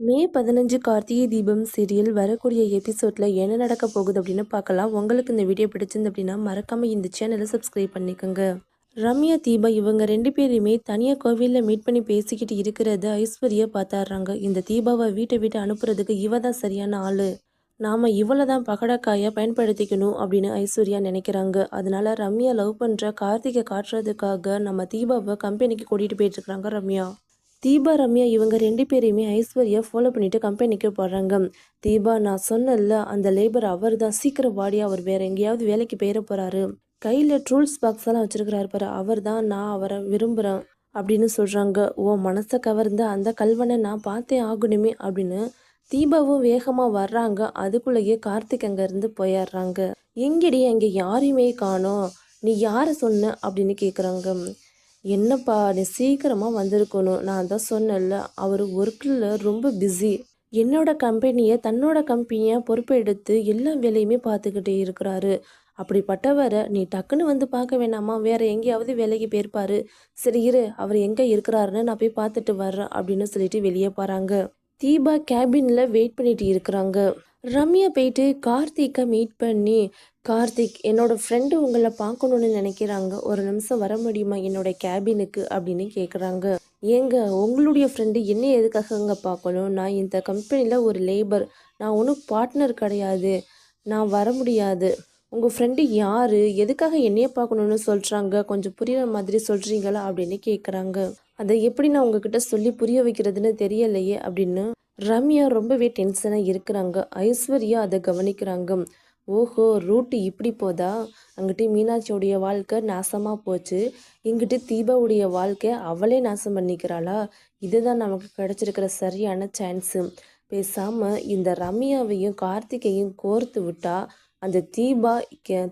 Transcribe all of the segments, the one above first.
மே பதினஞ்சு கார்த்திகை தீபம் சீரியல் வரக்கூடிய எபிசோடில் என்ன நடக்க போகுது அப்படின்னு பார்க்கலாம். உங்களுக்கு இந்த வீடியோ பிடிச்சிருந்து அப்படின்னா மறக்காமல் இந்த சேனலை சப்ஸ்கிரைப் பண்ணிக்கோங்க. ரம்யா தீபா இவங்க ரெண்டு பேருமே தனியாக கோவிலில் மீட் பண்ணி பேசிக்கிட்டு இருக்கிறத ஐஸ்வர்யா பார்த்தாடுறாங்க. இந்த தீபாவை வீட்டை விட்டு அனுப்புறதுக்கு இவ தான் சரியான ஆள். நாம் இவளை தான் பகடக்காயை பயன்படுத்திக்கணும் அப்படின்னு ஐஸ்வர்யா நினைக்கிறாங்க. அதனால ரம்யா லவ் பண்ணுற கார்த்திகை காட்டுறதுக்காக நம்ம தீபாவை கம்பெனிக்கு கூட்டிகிட்டு போயிட்டுருக்குறாங்க ரம்யா. தீபா ரம்யா இவங்க ரெண்டு பேரையுமே ஐஸ்வர்யா ஃபாலோ பண்ணிட்டு கம்பெனிக்கு போடுறாங்க தீபா நான் சொன்னல அந்த லேபர் அவர் தான் சீக்கிரம் வாடி அவர் வேற எங்கேயாவது வேலைக்கு போயிட போறாரு. கையில் ட்ரூல்ஸ் பாக்ஸ் எல்லாம் வச்சிருக்கிறாரு பாரு அவர் தான் நான் அவரை விரும்புகிறேன் அப்படின்னு சொல்கிறாங்க ஓ மனசை கவர்ந்த அந்த கல்வனை நான் பார்த்தே ஆகணுமே அப்படின்னு தீபாவும் வேகமாக வர்றாங்க. அதுக்குள்ளேயே கார்த்திக் அங்கேருந்து போயிடுறாங்க. எங்கடி அங்கே யாரையுமே காணோம். நீ யாரை சொன்ன அப்படின்னு கேட்குறாங்க என்னப்பா நீ சீக்கிரமாக வந்திருக்கணும். நான் தான் சொன்னேன்ல அவர் ஒர்க்கில் ரொம்ப பிஸி என்னோட கம்பெனியை தன்னோட கம்பெனியை பொறுப்பெடுத்து எல்லா வேலையுமே பார்த்துக்கிட்டே இருக்கிறாரு. அப்படிப்பட்டவரை நீ டக்குன்னு வந்து பார்க்க வேணாமா? வேற எங்கேயாவது வேலைக்கு போயிருப்பாரு. சரி இரு அவர் எங்கே இருக்கிறாருன்னு நான் போய் பார்த்துட்டு வர்றேன் அப்படின்னு சொல்லிட்டு வெளியே போகிறாங்க தீபா கேபினில் வெயிட் பண்ணிட்டு இருக்கிறாங்க. ரம்யா போயிட்டு கார்த்திகை மீட் பண்ணி கார்த்திக் என்னோட ஃப்ரெண்டு உங்களை பார்க்கணுன்னு நினைக்கிறாங்க. ஒரு நிமிஷம் வர முடியுமா என்னோட கேபினுக்கு அப்படின்னு கேட்குறாங்க ஏங்க உங்களுடைய ஃப்ரெண்டு என்ன எதுக்காக அங்கே பார்க்கணும்? நான் இந்த கம்பெனியில் ஒரு லேபர் நான் ஒன்றும் பார்ட்னர் கிடையாது. நான் வர முடியாது. உங்கள் ஃப்ரெண்டு யார்? எதுக்காக என்னைய பார்க்கணுன்னு சொல்கிறாங்க கொஞ்சம் புரியுற மாதிரி சொல்கிறீங்களா அப்படின்னு கேட்குறாங்க அதை எப்படி நான் உங்ககிட்ட சொல்லி புரிய வைக்கிறதுன்னு தெரியலையே அப்படின்னு ரம்யா ரொம்பவே டென்ஷனாக இருக்கிறாங்க. ஐஸ்வர்யா அதை கவனிக்கிறாங்க. ஓஹோ ரூட்டு இப்படி போதா? அங்கிட்டு மீனாட்சியோடைய வாழ்க்கை நாசமாக போச்சு. இங்கிட்டு தீபாவுடைய வாழ்க்கை அவளே நாசம் பண்ணிக்கிறாளா? இதுதான் நமக்கு கிடச்சிருக்கிற சரியான சான்ஸு பேசாமல் இந்த ரம்யாவையும் கார்த்திகையும் கோர்த்து விட்டா அந்த தீபா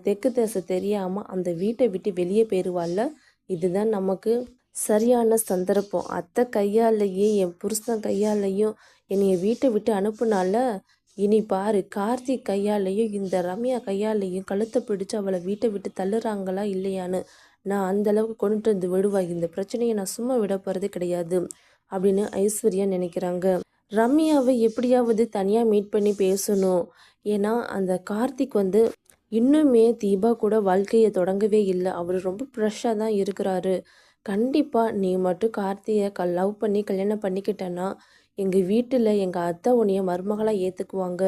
தெற்கு தேச தெரியாமல் அந்த வீட்டை விட்டு வெளியே போயிடுவாள்ல இதுதான் நமக்கு சரியான சந்தர்ப்பம். அத்தை கையாலேயே என் புருஷன் கையாலையும் என்னைய வீட்டை விட்டு அனுப்புனால இனி பாரு கார்த்திக் கையாலேயும் இந்த ரம்யா கையாலேயும் கழுத்தை பிடிச்சு அவளை வீட்டை விட்டு தள்ளுறாங்களா இல்லையான்னு நான் அந்த அளவுக்கு கொண்டுட்டு வந்து விடுவாய் இந்த பிரச்சனையை நான் சும்மா விட போகிறது கிடையாது அப்படின்னு ஐஸ்வர்யா நினைக்கிறாங்க. ரம்யாவை எப்படியாவது தனியாக மீட் பண்ணி பேசணும். ஏன்னா அந்த கார்த்திக் வந்து இன்னுமே தீபா கூட வாழ்க்கையை தொடங்கவே இல்லை. அவர் ரொம்ப ஃப்ரெஷ்ஷாக தான் இருக்கிறாரு. கண்டிப்பாக நீ மட்டும் கார்த்தியை க லவ் பண்ணி கல்யாணம் பண்ணிக்கிட்டேன்னா எங்கள் வீட்டில் எங்கள் அத்தை உன்னைய மருமகளாக ஏற்றுக்குவாங்க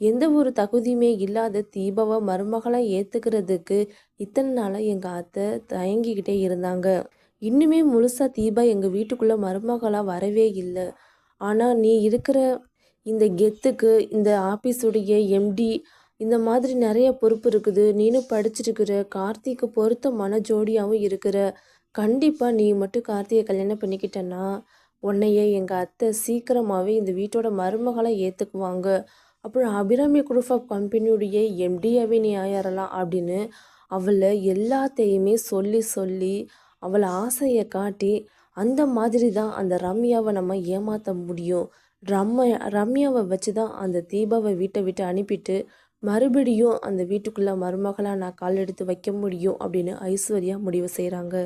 எந்த ஒரு தகுதியுமே இல்லாத தீபாவை மருமகளாக ஏற்றுக்கிறதுக்கு இத்தனை நாளாக எங்கள் அத்தை தயங்கிக்கிட்டே இருந்தாங்க. இன்னுமே முழுசாக தீபா எங்கள் வீட்டுக்குள்ளே மருமகளாக வரவே இல்லை. ஆனால் நீ இருக்கிற இந்த கெத்துக்கு இந்த ஆஃபீஸுடைய எம்டி இந்த மாதிரி நிறைய பொறுப்பு இருக்குது. நீனும் படிச்சிருக்கிற கார்த்திக்கு பொருத்தமான ஜோடியாகவும் இருக்கிற கண்டிப்பாக நீ மட்டும் கார்த்திகை கல்யாணம் பண்ணிக்கிட்டேன்னா உன்னையே எங்கள் அத்தை சீக்கிரமாகவே இந்த வீட்டோட மருமகளை ஏற்றுக்குவாங்க அப்புறம் அபிராமி குரூப் ஆஃப் கம்பெனியுடைய எம்டியாவே நீ ஆயிரலாம் அப்படின்னு அவளை எல்லாத்தையுமே சொல்லி சொல்லி அவளை ஆசையை காட்டி அந்த மாதிரி தான் அந்த ரம்யாவை நம்ம ஏமாற்ற முடியும். ரம்ம ரம்யாவை வச்சு தான் அந்த தீபாவை வீட்டை விட்டு அனுப்பிட்டு மறுபடியும் அந்த வீட்டுக்குள்ளே மருமகளாக நான் கால் எடுத்து வைக்க முடியும் அப்படின்னு ஐஸ்வர்யா முடிவு செய்கிறாங்க